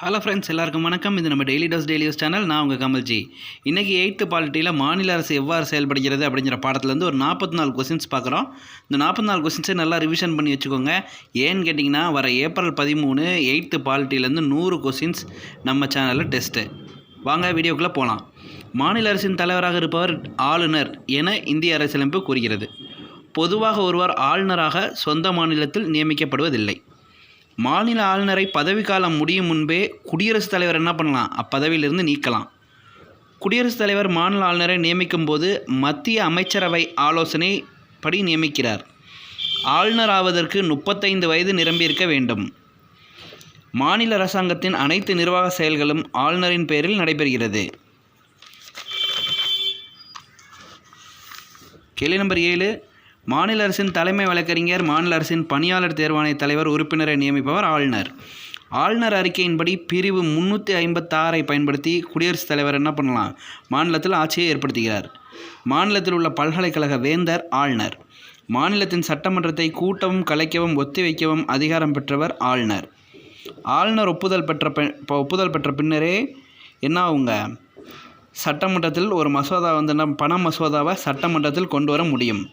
Hello friends எல்லாருக்கும் வணக்கம். இது நம்ம daily dose daily use channel நான் உங்கள் கமல்ஜி இன்றைக்கி எயித்து பாலிட்டியில் மாநில அரசு எவ்வாறு செயல்படுகிறது அப்படிங்கிற பாடத்துலேருந்து ஒரு நாற்பத்தி நாலு கொஸ்டின்ஸ் பார்க்குறோம். இந்த நாற்பத்தி நாலு கொஸ்டின்ஸை நல்லா ரிவிஷன் பண்ணி வச்சுக்கோங்க. ஏன்னு கேட்டிங்கன்னா வர ஏப்ரல் பதிமூணு எயித்து பாலிட்டியிலேருந்து நூறு கொஸ்டின்ஸ் நம்ம சேனலில் டெஸ்ட்டு வாங்க வீடியோக்குள்ளே போகலாம் மாநில அரசின் தலைவராக இருப்பவர் ஆளுநர் என இந்திய அரசியலமைப்பு கூறுகிறது. பொதுவாக ஒருவர் ஆளுநராக சொந்த மாநிலத்தில் நியமிக்கப்படுவதில்லை. மாநில ஆளுநரை பதவிக்காலம் முடியும் முன்பே குடியரசுத் தலைவர் என்ன பண்ணலாம்? அப்பதவியிலிருந்து நீக்கலாம். குடியரசுத் தலைவர் மாநில ஆளுநரை நியமிக்கும் போது மத்திய அமைச்சரவை ஆலோசனை படி நியமிக்கிறார். ஆளுநர் ஆவதற்கு முப்பத்தைந்து வயது நிரம்பியிருக்க வேண்டும். மாநில அரசாங்கத்தின் அனைத்து நிர்வாக செயல்களும் ஆளுநரின் பெயரில் நடைபெறுகிறது. கேள்வி நம்பர் ஏழு மாநில அரசின் தலைமை வழக்கறிஞர் மாநில அரசின் பணியாளர் தேர்வாணைய தலைவர் உறுப்பினரை நியமிப்பவர் ஆளுநர். ஆளுநர் அறிக்கையின்படி பிரிவு முந்நூற்றி ஐம்பத்தாறை பயன்படுத்தி குடியரசுத் தலைவர் என்ன பண்ணலாம்? மாநிலத்தில் ஆட்சியை ஏற்படுத்துகிறார். மாநிலத்தில் உள்ள பல்கலைக்கழக வேந்தர் ஆளுநர். மாநிலத்தின் சட்டமன்றத்தை கூட்டவும் கலைக்கவும் ஒத்திவைக்கவும் அதிகாரம் பெற்றவர் ஆளுநர். ஆளுநர் ஒப்புதல் பெற்ற ப ஒப்புதல் பெற்ற பின்னரே என்ன ஆகுங்க? சட்டமன்றத்தில் ஒரு மசோதா வந்து பண மசோதாவை சட்டமன்றத்தில் கொண்டு வர முடியும்.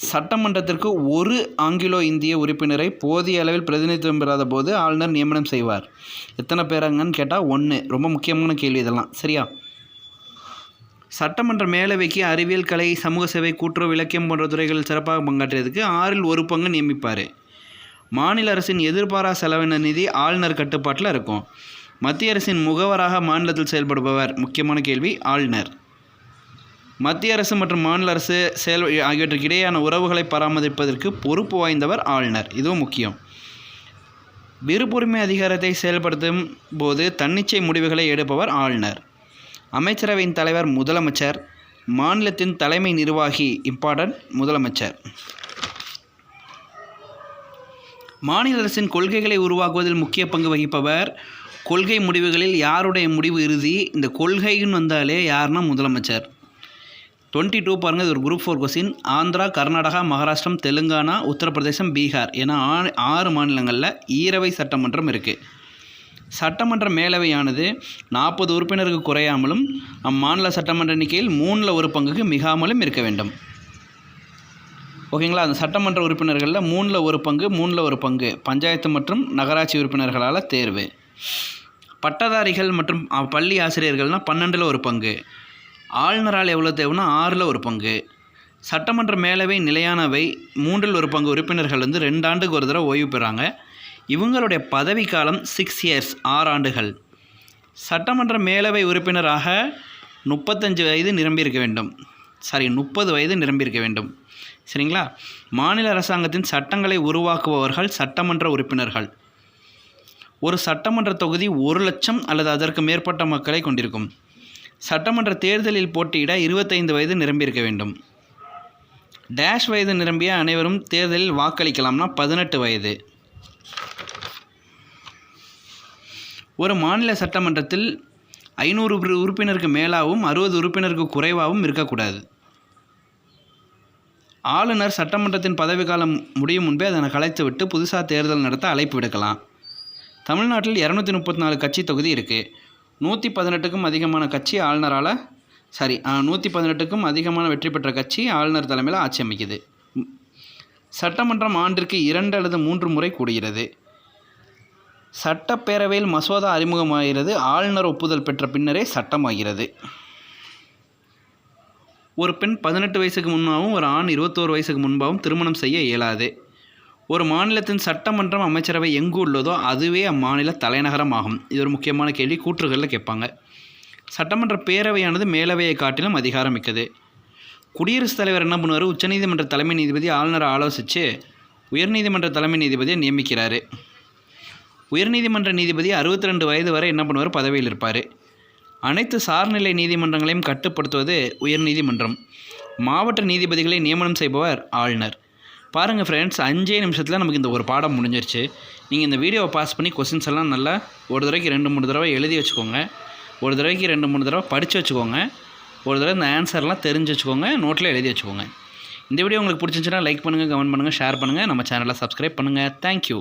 சட்டமன்றத்திற்கு ஒரு ஆங்கிலோ இந்திய உறுப்பினரை போதிய அளவில் பிரதிநிதித்துவம் பெறாத போது ஆளுநர் நியமனம் செய்வார். எத்தனை பேராங்கன்னு கேட்டால் ஒன்று. ரொம்ப முக்கியமான கேள்வி இதெல்லாம். சரியா? சட்டமன்ற மேலவைக்கு அறிவியல் கலை சமூக சேவை கூட்டுறவு இலக்கியம் போன்ற துறைகளில் சிறப்பாக பங்காற்றியதுக்கு ஆறில் ஒரு பங்கு நியமிப்பார். மாநில அரசின் எதிர்பாரா செலவின நிதி ஆளுநர் கட்டுப்பாட்டில் இருக்கும். மத்திய அரசின் முகவராக மாநிலத்தில் செயல்படுபவர். முக்கியமான கேள்வி ஆளுநர். மத்திய அரசு மற்றும் மாநில அரசு செயல் ஆகியவற்றுக்கு இடையேயான உறவுகளை பராமரிப்பதற்கு பொறுப்பு வாய்ந்தவர் ஆளுநர். இதுவும் முக்கியம். விருப்புரிமை அதிகாரத்தை செயல்படுத்தும் போது தன்னிச்சை முடிவுகளை எடுப்பவர் ஆளுநர். அமைச்சரவையின் தலைவர் முதலமைச்சர் மாநிலத்தின் தலைமை நிர்வாகி இம்பார்ட்டன்ட் முதலமைச்சர். மாநில அரசின் கொள்கைகளை உருவாக்குவதில் முக்கிய பங்கு வகிப்பவர் கொள்கை முடிவுகளில் யாருடைய முடிவு இறுதி இந்த கொள்கைன்னு வந்தாலே யாருன்னா முதலமைச்சர். டுவெண்ட்டி டூ பாருங்கள் இது ஒரு group four question Andhra Karnataka Maharashtra Telangana Uttar Pradesh Bihar என ஆறு மாநிலங்களில் ஈரவை சட்டமன்றம் இருக்குது சட்டமன்ற மேலவையானது நாற்பது உறுப்பினருக்கு குறையாமலும் அம்மாநில சட்டமன்ற எண்ணிக்கையில் மூணில் ஒரு பங்குக்கு மிகாமலும் இருக்க வேண்டும். ஓகேங்களா? அந்த சட்டமன்ற உறுப்பினர்களில் மூணில் ஒரு பங்கு மூணில் ஒரு பங்கு. பஞ்சாயத்து மற்றும் நகராட்சி உறுப்பினர்களால் தேர்வு. பட்டதாரிகள் மற்றும் பள்ளி ஆசிரியர்கள்னால் பன்னெண்டில் ஒரு பங்கு. ஆளுநரால் எவ்வளோ தேவைன்னா ஆறில் ஒரு பங்கு. சட்டமன்ற மேலவை நிலையானவை மூன்றில் ஒரு பங்கு உறுப்பினர்கள் வந்து ரெண்டு ஆண்டுக்கு ஒரு தடவை ஓய்வு பெறாங்க. இவங்களுடைய பதவிக்காலம் சிக்ஸ் இயர்ஸ் ஆறு ஆண்டுகள். சட்டமன்ற மேலவை உறுப்பினராக முப்பத்தஞ்சு வயது நிரம்பியிருக்க வேண்டும். சாரி முப்பது வயது நிரம்பியிருக்க வேண்டும். சரிங்களா? மாநில அரசாங்கத்தின் சட்டங்களை உருவாக்குபவர்கள் சட்டமன்ற உறுப்பினர்கள். ஒரு சட்டமன்ற தொகுதி ஒரு லட்சம் அல்லது அதற்கு மேற்பட்ட மக்களை கொண்டிருக்கும். சட்டமன்ற தேர்தலில் போட்டியிட இருபத்தைந்து வயது நிரம்பியிருக்க வேண்டும். டேஷ் வயது நிரம்பிய அனைவரும் தேர்தலில் வாக்களிக்கலாம்னா பதினெட்டு வயது. ஒரு மாநில சட்டமன்றத்தில் ஐநூறு உறுப்பினருக்கு மேலாகவும் அறுபது உறுப்பினருக்கு குறைவாகவும் இருக்கக்கூடாது. ஆளுநர் சட்டமன்றத்தின் பதவிக்காலம் முடியும் முன்பே அதனை கலைத்துவிட்டு புதுசாக தேர்தல் நடத்த அழைப்பு விடுக்கலாம். தமிழ்நாட்டில் இரநூத்தி முப்பத்தி நாலு கட்சி தொகுதி இருக்குது நூற்றி பதினெட்டுக்கும் அதிகமான கட்சி ஆளுநரால் சாரி நூற்றி பதினெட்டுக்கும் அதிகமான வெற்றி பெற்ற கட்சி ஆளுநர் தலைமையில் ஆட்சி அமைக்குது. சட்டமன்றம் ஆண்டிற்கு இரண்டு அல்லது மூன்று முறை கூடுகிறது. சட்டப்பேரவையில் மசோதா அறிமுகமாகிறது ஆளுநர் ஒப்புதல் பெற்ற பின்னரே சட்டமாகிறது. ஒரு பெண் பதினெட்டு வயசுக்கு முன்பாகவும் ஒரு ஆண் இருபத்தோரு வயசுக்கு முன்பாகவும் திருமணம் செய்ய இயலாது. ஒரு மாநிலத்தின் சட்டமன்றம் அமைச்சரவை எங்கு உள்ளதோ அதுவே அம்மாநில தலைநகரம் ஆகும் இது ஒரு முக்கியமான கேள்வி. கூற்றுகளில் கேட்பாங்க. சட்டமன்ற பேரவையானது மேலவையை காட்டிலும் அதிகாரம் மிக்கது. குடியரசுத் தலைவர் என்ன பண்ணுவார்? உச்சநீதிமன்ற தலைமை நீதிபதி ஆளுநரை ஆலோசித்து உயர்நீதிமன்ற தலைமை நீதிபதியை நியமிக்கிறார். உயர்நீதிமன்ற நீதிபதி அறுபத்தி ரெண்டு வயது வரை என்ன பண்ணுவார்? பதவியில் இருப்பார். அனைத்து சார்நிலை நீதிமன்றங்களையும் கட்டுப்படுத்துவது உயர்நீதிமன்றம். மாவட்ட நீதிபதிகளை நியமனம் செய்பவர் ஆளுநர். பாருங்கள் ஃப்ரெண்ட்ஸ் அஞ்சே நிமிஷத்தில் நமக்கு இந்த ஒரு பாடம் முடிஞ்சிருச்சு. நீங்கள் இந்த வீடியோவை பாஸ் பண்ணி கொஸ்டின்ஸ் எல்லாம் நல்லா ஒரு தடவைக்கு ரெண்டு மூணு தடவை எழுதி வச்சுக்கோங்க. ஒரு தடவைக்கு ரெண்டு மூணு தடவை படித்து வச்சுக்கோங்க. ஒரு தடவை இந்த ஆன்சர்லாம் தெரிஞ்சு வச்சுக்கோங்க நோட்டில் எழுதி வச்சுக்கோங்க. இந்த வீடியோ உங்களுக்கு பிடிச்சிருந்துச்சுன்னா லைக் பண்ணுங்கள் கமெண்ட் பண்ணுங்கள் ஷேர் பண்ணுங்கள் நம்ம சேனலை சப்ஸ்கிரைப் பண்ணுங்கள் தேங்க்யூ